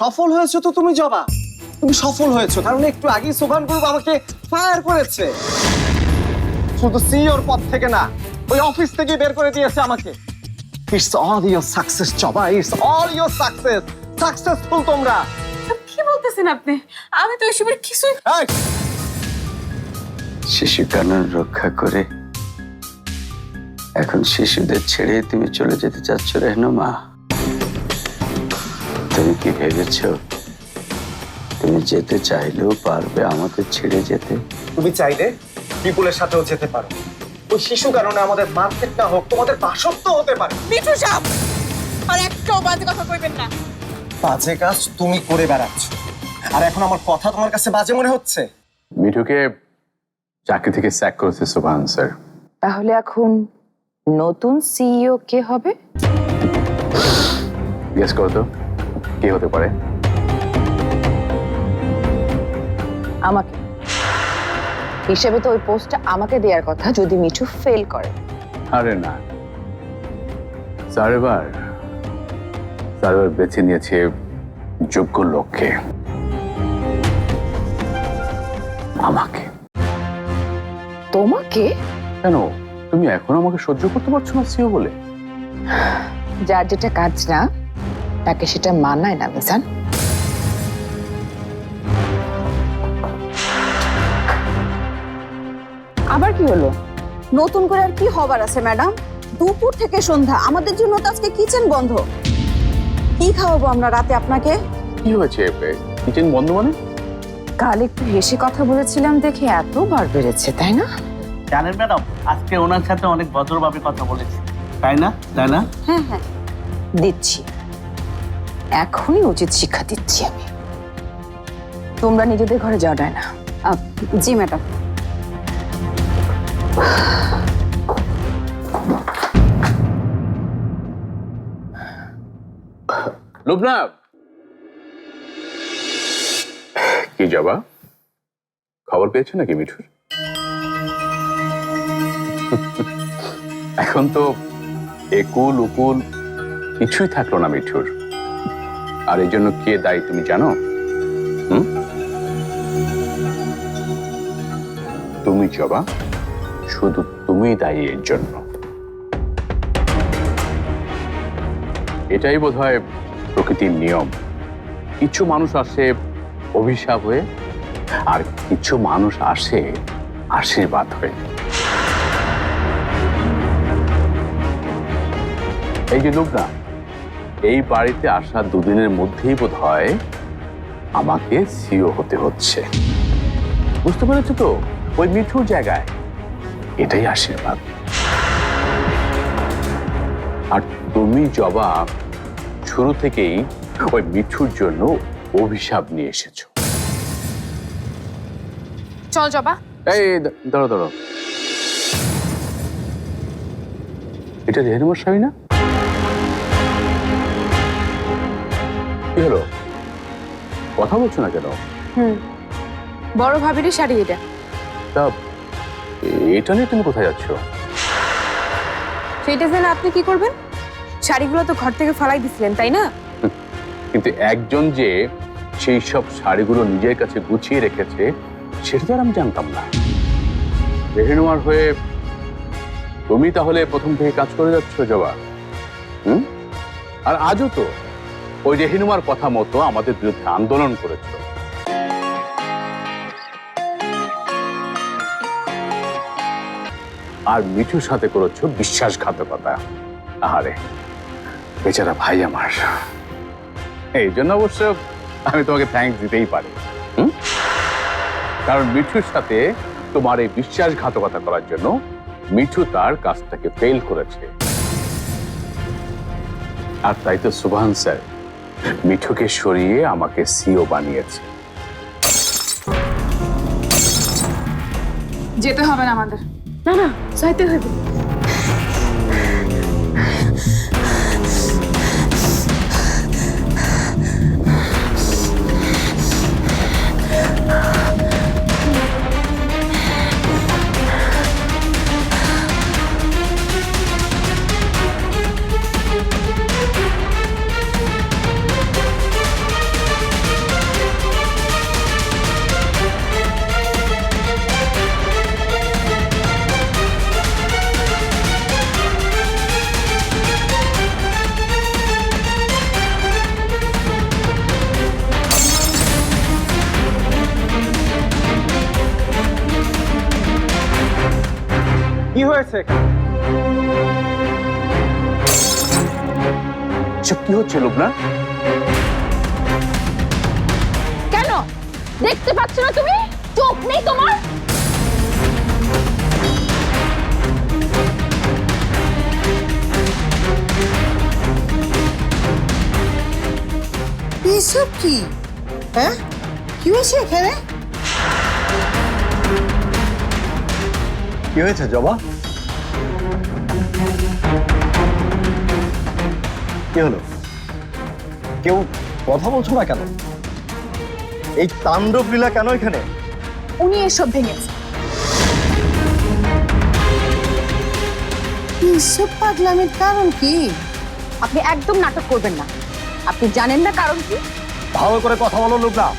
সফল হয়েছো তো তুমি জবা? তুমি সফল হয়েছো কারণ একটু আগেই সোভান গ্রুপ আমাকে ফায়ার করেছে। শুধু সিইওর পদ থেকে না ওই অফিস থেকে বের করে দিয়েছে আমাকে। It's all your success Joba it's all your success successful তোমরা। কি বলতেছেন আপনি? আমি তো এসবের কিছুই এই, শিশু কানন রক্ষা করে এখন শিশুদের ছেড়ে তুমি চলে যেতে চাচ্ছ রেহনুমা তুমি কি ভেবেছ? তুমি যেতে চাইলেও পারবে আমাদের ছেড়ে যেতে। তুমি চাইলে বিপুলের সাথেও যেতে পারো। ওই শিশু কারণে আমাদের মার্কেট না হোক তোমাদের বাসত্ব হতে পারে। মিঠু সাহেব আর একটাও বাজে কথা কইবেন না। বাজে কাজ তুমি করে বেড়াচ্ছ। আর এখন আমার কথা তোমার কাছে বাজে মনে হচ্ছে? মিঠুকে চাকরি থেকে স্যাক করেছে সুভান স্যার। তাহলে এখন নতুন সিইও কে হবে? গেস করো তো। কে হতে পারে? আমাকে। হিসেবে তো ওই পোস্টটা আমাকে দেওয়ার কথা যদি মিঠু ফেল করে। আরে না। এবার স্যার বেছে নিয়েছে যোগ্য লোককে। আমাকে। তোমাকে? কেন? তুমি এখন আমাকে সহ্য করতে পারছ না সিও বলে। যার যেটা কাজ না তাকে সেটা মানায় না মিজান। আবার কি হলো? নতুন করে আর কি হবার আছে ম্যাডাম? দুপুর থেকে সন্ধ্যা আমাদের জন্য তো আজকে কিচেন বন্ধ। কি খাওয়াবো আমরা রাতে আপনাকে? কি হয়েছে? কিচেন বন্ধ মানে? কাল একটু হেসে কথা বলেছিলাম দেখে এত বার বেড়েছে তাই না? জানেন ম্যাডাম আজকে ওনার সাথে অনেক ভদ্রভাবে কথা বলেছি। তাই না তাই না? হ্যাঁ হ্যাঁ। দিচ্ছি। এখনই উচিত শিক্ষা দিচ্ছি আমি। তোমরা নিজেদের ঘরে যাও না আহ, জি ম্যাডাম। লুবনা কি যাবা? খবর পেয়েছ নাকি মিঠুর? এখন তো একুল উকুল কিছুই থাকল না মিঠুর। আর এই জন্য কে দায়ী তুমি জানো? হুম? তুমি জবা, শুধু তুমি দায়ী এর জন্য। এটাই বোধহয় প্রকৃতির নিয়ম। কিছু মানুষ আসে অভিশাপ হয়ে, আর কিছু মানুষ আসে আশীর্বাদ হয়ে। এই যে লোকরা এই বাড়িতে আসা দুদিনের মধ্যেই বোধ হয় আমাকে সিও হতে হচ্ছে। বুঝতে পেরেছ তো? ওই মিঠুর জায়গায়। এটাই আশীর্বাদ। আর তুমি জবাব শুরু থেকেই ওই মিঠুর জন্য অভিশাপ নিয়ে এসেছ। চল জবা। এই ধরো দাঁড়ো এটা রেহনুমার শাড়ি না? কি হলো? কথা বলছো না কেন? হুম বড় ভাবিরই শাড়ি এটা। তা এটা নিয়ে তুমি কোথায় যাচ্ছ? সেইটা জেনে আপনি কি করবেন? শাড়িগুলো তো ঘর থেকে ফালাই দিছিলেন তাই না? কিন্তু একজন যে সেই সব শাড়িগুলো নিজের কাছে গুছিয়ে রেখেছে সেটা তো আর আমি জানতাম না। রেহেনুমার হয়ে তুমি তাহলে প্রথম থেকে কাজ করে যাচ্ছ জবা। হুম? আর আজও তো ওই রেহিনুমার কথা মতো আমাদের বিরুদ্ধে আন্দোলন করেছ আর মিঠুর সাথে করেছ বিশ্বাসঘাতকতা। আহারে, বেচারা ভাই আমার। এই জন্য অবশ্য আমি তোমাকে থ্যাঙ্কস দিতেই পারি? কারণ মিঠুর সাথে তোমার এই বিশ্বাসঘাতকতা করার জন্য মিঠু তার কাজটাকে ফেল করেছে। আর তাই তো সুভান স্যার মিঠুকে সরিয়ে আমাকে সিও বানিয়েছে। যেতে হবে না আমাদের। না না। যাইতে হবে কি হয়েছে এখানে? এসব কি হচ্ছে লোকনা কেন? দেখতে পাচ্ছ না তুমি? চোখ নেই তোমার? এসব কি? হ্যাঁ? কি হয়েছে এখানে? কি হয়েছে জবা? কি হলো? কেউ কথা বলছো না কেন? এই তাণ্ডব লীলা কেন এখানে? উনি এসব ভেঙেছে। এসব পাগলামের কারণ কি? আপনি একদম নাটক করবেন না। আপনি জানেন না কারণ কি? ভালো করে কথা বলো লোকরা।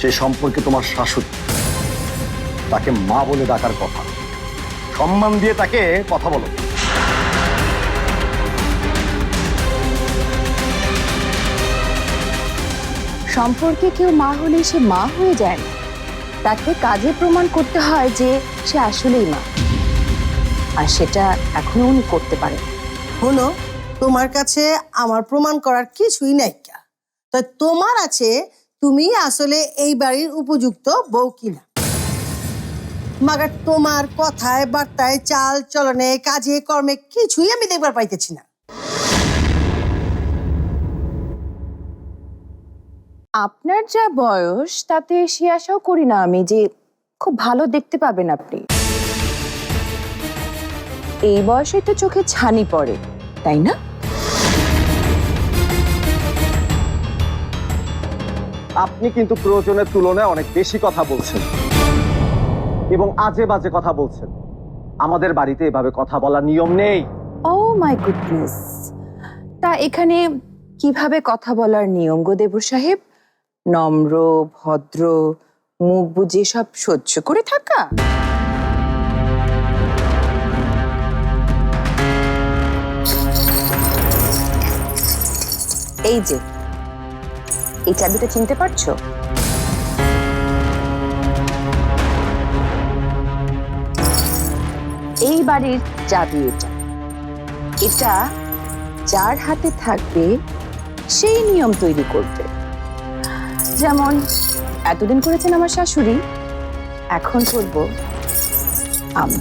সে সম্পর্কে তোমার শাশুড়ি। তাকে মা বলে ডাকার কথা। সম্মান দিয়ে তাকে কথা বলো। সম্পর্কে কেউ মা হলে সে মা হয়ে যায় না। তাকে কাজে প্রমাণ করতে হয় যে সে আসলেই মা। আর সেটা এখনও উনি করতে পারে হলো তোমার কাছে আমার প্রমাণ করার কিছুই নাই তাই তোমার আছে তুমি আসলে এই বাড়ির উপযুক্ত বউ কিনা। মাগার তোমার কথায়, বার্তায়, চাল, চলনে, কাজে, কর্মে কিছুই আমি দেখবার পাইতেছি না। আপনার যা বয়স তাতে সে আশাও করি না আমি যে খুব ভালো দেখতে পাবেন আপনি। এই বয়সে তো চোখে ছানি পড়ে তাই না? আপনি কিন্তু প্রয়োজনের তুলনায় অনেক বেশি কথা বলছেন এবং আজে বাজে কথা বলছেন। আমাদের বাড়িতে এভাবে কথা বলার নিয়ম নেই। ও মাই গুডনেস তা এখানে কীভাবে কথা বলার নিয়ম গো দেবর সাহেব? নম্র, ভদ্র, মুখ বুঝে সব সহ্য করে থাকা। এই যে এই চাবিটা চিনতে পারছ? এই বাড়ির চাবি এটা। এটা যার হাতে থাকবে, সেই নিয়ম তৈরি করবে। যেমন এতদিন করেছেন আমার শাশুড়ি এখন করব আমি।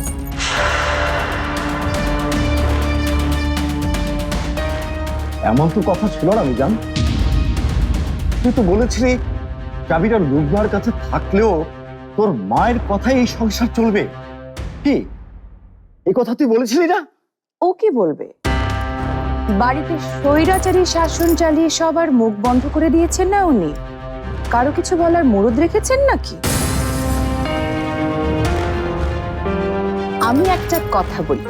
এমন তো কথা ছিল না আমি জান তুই তো বলেছিলি চাবিটা লুবনার কাছে থাকলেও তোর মায়ের কথাই এই সংসার চলবে। কি? এই কথা তুই বলেছিলি না? ও কি বলবে? বাড়িতে স্বৈরাচারী শাসন চালিয়ে সবার মুখ বন্ধ করে দিয়েছেন না উনি? কারও কিছু বলার মুরদ রেখেছেন নাকি? আমি একটা কথা বলি।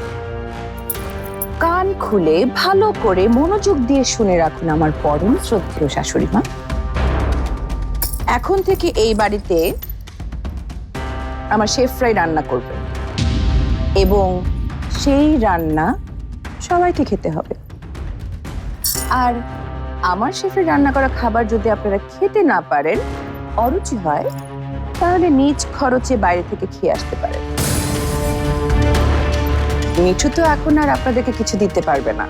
কান খুলে ভালো করে মনোযোগ দিয়ে শুনে রাখুন আমার পরম শ্রদ্ধেয় শাশুড়ি মা। এখন থেকে এই বাড়িতে আমার শেফরাই রান্না করবে এবং সেই রান্না সবাইকে খেতে হবে। আর আমার শেফের রান্না করা খাবার যদি আপনারা খেতে না পারেন, অরুচি হয়, তাহলে নিজ খরচে বাইরে থেকে খেয়ে আসতে পারেন। মিঠু তো এখন আর আপনাদেরকে কিছু দিতে পারবে না।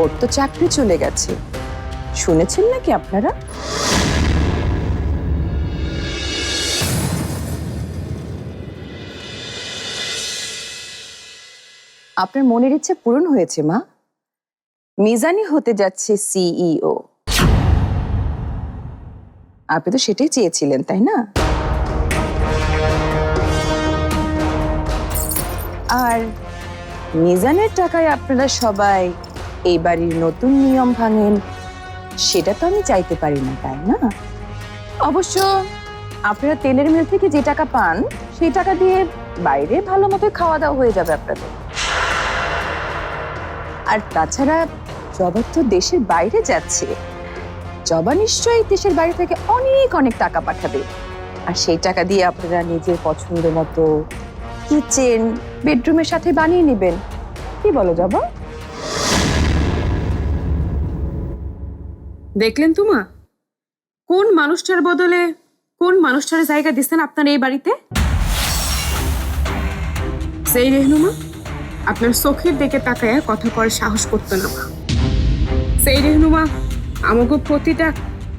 ওর তো চাকরি চলে গেছে। শুনেছেন নাকি আপনারা? আপনার মনের ইচ্ছে পূরণ হয়েছে, মা। মিজানি হতে যাচ্ছে সিইও আপনি তো সেটাই চেয়েছিলেন, তাই না? আর মিজানের টাকায় আপনারা সবাই এই বাড়ির নতুন নিয়ম ভাঙেন, সেটা তো আমি চাইতে পারি না, তাই না? অবশ্য আপনারা তেলের মিল থেকে যে টাকা পান, সেই টাকা দিয়ে বাইরে ভালো মতো খাওয়া দাওয়া হয়ে যাবে আপনাদের। আর তাছাড়া জবা তো দেশের বাইরে যাচ্ছে। জবা নিশ্চয়ই দেশের বাইরে থেকে অনেক অনেক টাকা পাঠাবে। আর সেই টাকা দিয়ে আপনারা নিজের পছন্দ মতো কিচেন বেডরুমের সাথে বানিয়ে নেবেন। কি বলো জবা? দেখলেন তো মা কোন মানুষটার বদলে, কোন মানুষটার জায়গা দিচ্ছেন আপনার এই বাড়িতে? সেই রেহনুমা, আপনার চোখের দিকে তাকায় কথা করার সাহস করতো না মা। সেই রেহনুমা আমাকে প্রতিটা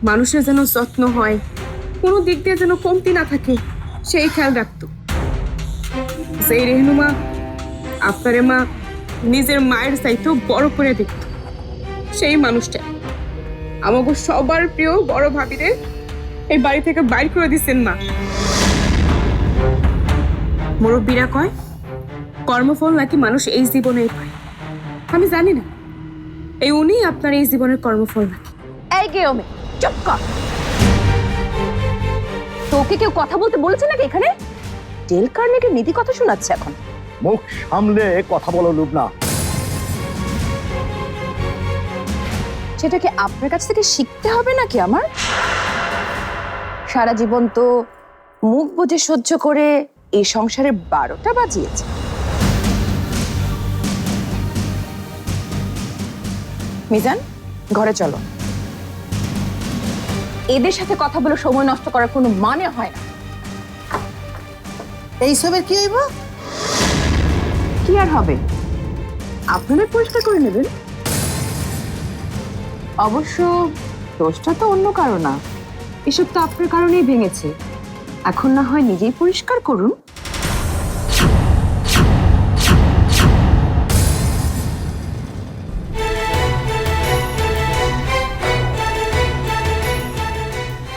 মানুষের যেন যত্ন হয়, কোনো দিক দিয়ে যেন কমতি না থাকে, সেই খেয়াল রাখতো। সেই রেহনুমা আপনারে মা নিজের মায়ের চাইতেও বড় করে দেখত, সেই মানুষটা। আমাকে সবার প্রিয় বড় ভাবিরে এই বাড়ি থেকে বাইর করে দিচ্ছেন মা। মুরব্বীরা কয়, কর্মফল নাকি মানুষ এই জীবনেই পায়। আমি জানি না। এই উনি আপনার এই জীবনের কর্মফল। নাকি এই গেয়মে চুপ কর। তোকে কেউ কথা বলতে বলেছে নাকি এখানে? ডেল কার্নেগের নীতি কথা শোনাচ্ছে এখন। মুখ সামলে কথা বলো লুবনা। সেটাকে আপনার কাছ থেকে শিখতে হবে নাকি আমার? সারা জীবন তো মুখ বুঝে সহ্য করে এই সংসারে বারোটা বাজিয়েছে। মিজান ঘরে চলো। এদের সাথে কথা বলে সময় নষ্ট করার কোনো মানে হয় না। এইসবের কি হইব? কি আর হবে? আপনাদের পরিষ্কার করে নেবেন। অবশ্য দোষটা তো অন্য কারও না। এসব তো আপনার কারণেই ভেঙেছে। এখন না হয় নিজেই পরিষ্কার করুন।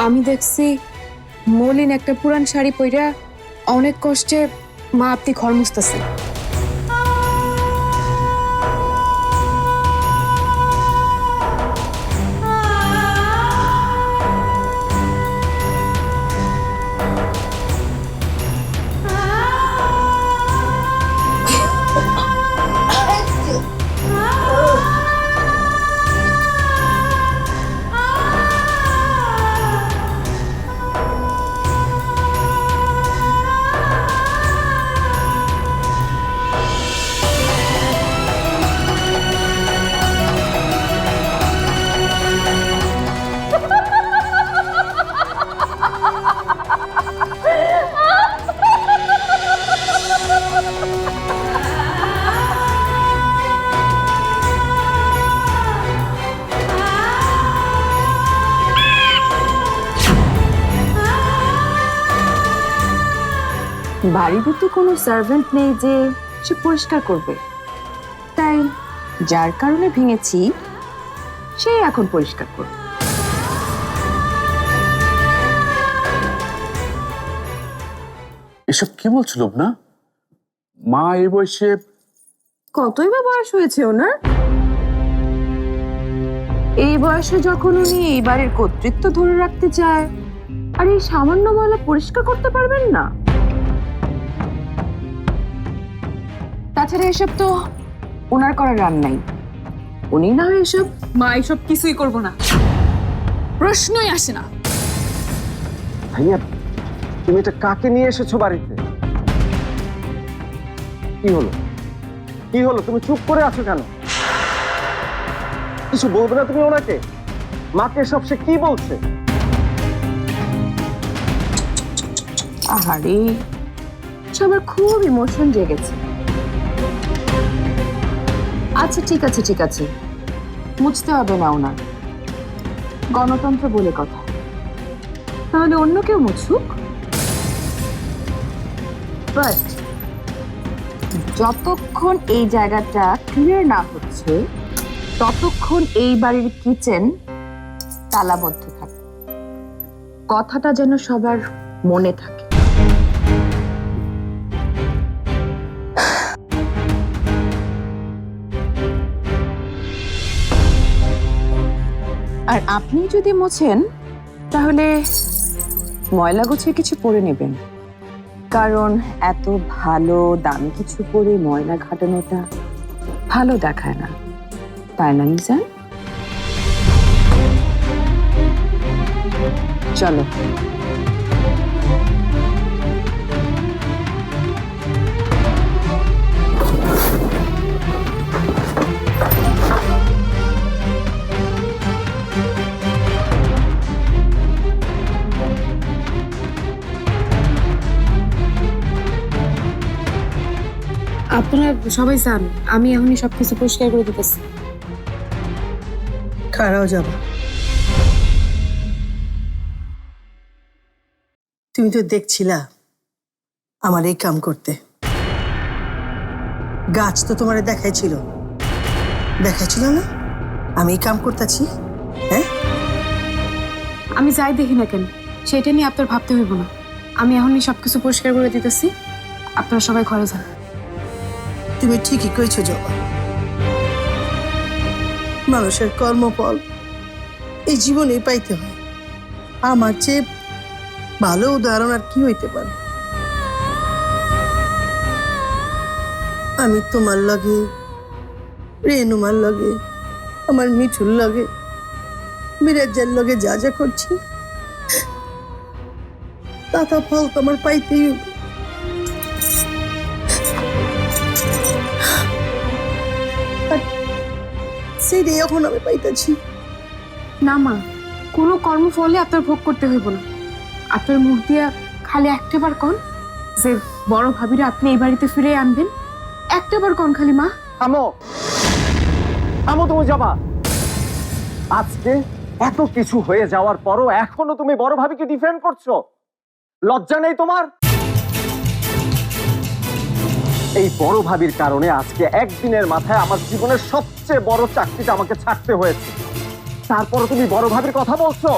আমি দেখছি মলিন একটা পুরান শাড়ি পইরা অনেক কষ্টে মা আপনি ঘর মুছতেছেন। বাড়িতে তো কোনো সার্ভেন্ট নেই যে সে পরিষ্কার করবে। তাই যার কারণে ভেঙেছি সে এখন পরিষ্কার করবে। এসব কি বলছিল না মা এই বয়সে কতই বা বয়স হয়েছে ওনার? এই বয়সে যখন উনি এই বাড়ির কর্তৃত্ব ধরে রাখতে চায় আর এই সামান্য ময়লা পরিষ্কার করতে পারবেন না? তাছাড়া এসব তো ওনার করার রান্নাই উনি না এসব মা এসব কিছুই করব না। প্রশ্নই আসে না। ভাইয়া তুমি এটা কাকে নিয়ে এসেছ বাড়িতে? কি হলো? কি হলো? তুমি চুপ করে আছো কেন? কিছু বলবে না তুমি ওনাকে? মাকে সব সে কি বলছে? আহারে সবার খুব ইমোশন জেগেছে। আচ্ছা ঠিক আছে ঠিক আছে। মুছতে হবে না ওনার। গণতন্ত্র বলে কথা। তাহলে অন্য কেউ মুছুক? বাট যতক্ষণ এই জায়গাটা ক্লিয়ার না হচ্ছে, ততক্ষণ এই বাড়ির কিচেন তালাবদ্ধ থাকে কথাটা যেন সবার মনে থাকে। আর আপনি যদি মোছেন, তাহলে ময়লা গুছিয়ে কিছু পরে নেবেন। কারণ এত ভালো দামি কিছু পরে ময়লা ঘাটানোটা ভালো দেখায় না। তাই না মিজান চলো। আপনারা সবাই যান আমি এখনই সবকিছু পরিষ্কার করে দিতেছি। খারাও যাবা। তুমি তো দেখছিলা আমার এই কাম করতে। গাছ তো তোমার দেখাইছিল। দেখাইছিল না? আমি এই কাম করতেছি হ্যাঁ? আমি যাই দেখি না কেন সেটা নিয়ে আপনার ভাবতে হইব না। আমি এখনই সবকিছু পরিষ্কার করে দিতেছি আপনারা সবাই ঘরে যান। তুমি ঠিকই কইছো, জবা। মানুষের কর্মফল এই জীবনেই পাইতে হয়। আমার চেয়ে ভালো উদাহরণ আর কি হইতে পারে? আমি তোমার লগে, রেনুমার লগে, আমার মিঠুর লগে মিরাজের লগে যা যা করছি তাতা ফল তোমার পাইতেই হইবে। সেইটাই এখন আমি পাইতেছি না মা কোনো কর্মফলে আপনার ভোগ করতে হইব না। আপনার মুখ দিয়া খালি একটাবার কন যে বড় ভাবিরা আপনি এই বাড়িতে ফিরে আনবেন। একটাবার কন খালি মা। আমো আমো তুমি যাবা। আজকে এত কিছু হয়ে যাওয়ার পরও এখনও তুমি বড় ভাবিকে ডিফেন্ড করছ। লজ্জা নেই তোমার? এই বড় ভাবির কারণে আজকে একদিনের মাথায় আমার জীবনের সবচেয়ে বড় চাকরিটা আমাকে ছাড়তে হয়েছে। তারপর তুমি বড় ভাবির কথা বলছো?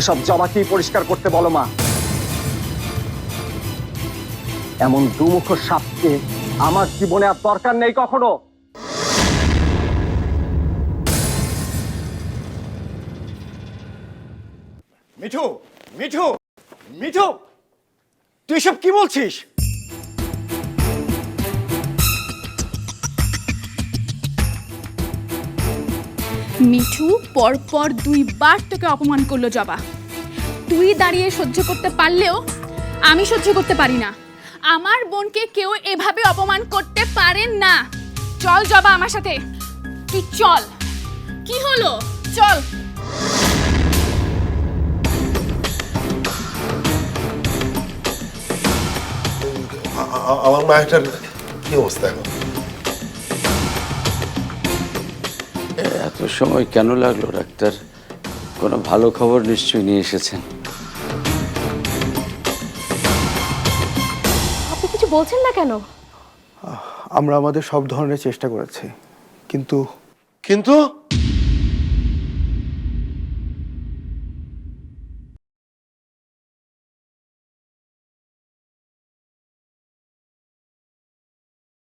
এসব জমাকেই পরিষ্কার করতে বলো, মা। এমন দুমুখ সাপকে আমার জীবনে আর দরকার নেই কখনো। মিঠু মিঠু মিঠু! তুই সব কি বলছিস? মিঠু পরপর দুইবার তোকে অপমান করল, জবা। তুই দাঁড়িয়ে সহ্য করতে পারলেও আমি সহ্য করতে পারি না। আমার বোনকে কেউ এভাবে অপমান করতে পারে না। চল, জবা, আমার সাথে। তুই চল। কি হলো? চল। আমার মায়েরটার কি অবস্থা এখন এত সময় কেন লাগল ডাক্তার? কোনো ভালো খবর নিশ্চয়ই নিয়ে এসেছেন। আপনি কিছু বলছেন না কেন? আমরা আমাদের সব ধরনের চেষ্টা করেছি কিন্তু কিন্তু